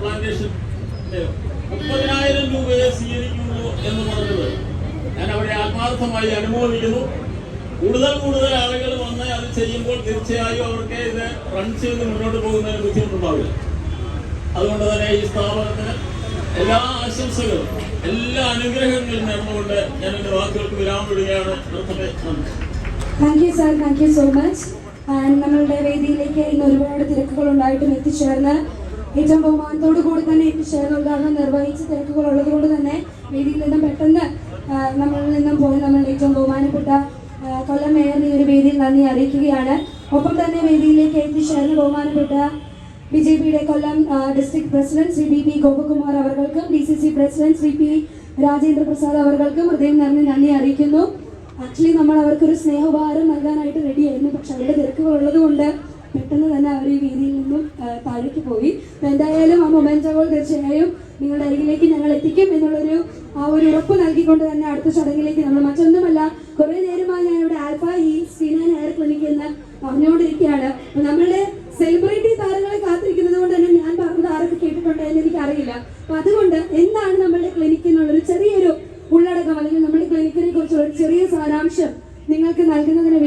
Plantation മുപ്പതിനായിരം രൂപയെ സ്വീകരിക്കുന്നു എന്ന് പറഞ്ഞത്. ഞാൻ അവിടെ ആത്മാർത്ഥമായി അനുമോദിക്കുന്നു കൂടുതൽ കൂടുതൽ ആളുകൾ വന്ന് അത് ചെയ്യുമ്പോൾ തീർച്ചയായും അവർക്ക് ഇത് റൺ ചെയ്ത് മുന്നോട്ട് പോകുന്നതിന് ബുദ്ധിമുട്ടുണ്ടാവില്ല. അതുകൊണ്ട് തന്നെ ഈ സ്ഥാപനത്തിന് എല്ലാ ആശംസകളും എല്ലാ അനുഗ്രഹങ്ങളും നേർന്നുകൊണ്ട് ഞാൻ എന്റെ വാക്കുകൾക്ക് വിരാമം വിടുകയാണ് thank you thank you so much നമ്മളുടെ വേദിയിലേക്ക് ഇന്ന് ഒരുപാട് തിരക്കുകൾ ഉണ്ടായിട്ടും എത്തിച്ചേർന്ന് ഏറ്റവും ബഹുമാനത്തോടു കൂടി തന്നെ എത്തിച്ചേർന്ന് ഉദ്ഘാടനം നിർവഹിച്ച തിരക്കുകൾ ഉള്ളത് കൊണ്ട് തന്നെ വേദിയിൽ നിന്നും പെട്ടെന്ന് നമ്മളിൽ നിന്നും പോയി നമ്മൾ ഏറ്റവും ബഹുമാനപ്പെട്ട കൊല്ലം മേയറിന് ഈ ഒരു വേദിയിൽ നന്ദി അറിയിക്കുകയാണ്. ഒപ്പം തന്നെ വേദിയിലേക്ക് എത്തിച്ചേർന്ന് ബഹുമാനപ്പെട്ട ബി ജെ പിയുടെ Kollam district president Shri B P Gopakumar അവർക്കും D C C president Shri P Rajendra Prasad അവർക്കും ഹൃദയം നിറഞ്ഞ് നന്ദി അറിയിക്കുന്നു. ആക്ച്വലി നമ്മൾ അവർക്കൊരു സ്നേഹോപഹാരം നൽകാനായിട്ട് റെഡിയായിരുന്നു പക്ഷെ അവരുടെ തിരക്കുകൾ ഉള്ളത് കൊണ്ട് പെട്ടെന്ന് തന്നെ അവർ ഈ വേദിയിൽ നിന്നും താഴേക്ക് പോയി. എന്തായാലും ആ മൊമെന്റോകൾ തീർച്ചയായും നിങ്ങളുടെ അരികിലേക്ക് ഞങ്ങൾ എത്തിക്കും എന്നുള്ളൊരു ആ ഒരു ഉറപ്പ് നൽകിക്കൊണ്ട് തന്നെ അടുത്ത ചടങ്ങിലേക്ക് നമ്മൾ മറ്റൊന്നുമല്ല കുറെ നേരമായി ഞാൻ ഇവിടെ ആൽഫ ഈ ആൻഡ് ഹെയർ ക്ലിനിക് എന്ന് പറഞ്ഞുകൊണ്ടിരിക്കുകയാണ്. നമ്മളുടെ സെലിബ്രിറ്റി താരങ്ങളെ കാത്തിരിക്കുന്നത് കൊണ്ട് തന്നെ ഞാൻ പറഞ്ഞത് ആരൊക്കെ കേട്ടിട്ടുണ്ട് എന്ന് എനിക്ക് അറിയില്ല അപ്പൊ അതുകൊണ്ട് എന്താണ് നമ്മളുടെ ക്ലിനിക് എന്നുള്ളൊരു ചെറിയൊരു ഉള്ളടക്കം അല്ലെങ്കിൽ നമ്മുടെ ക്ലിനിക്കിനെ കുറിച്ചുള്ള ഒരു ചെറിയ സാരാംശം നിങ്ങൾക്ക് നൽകുന്നതിന്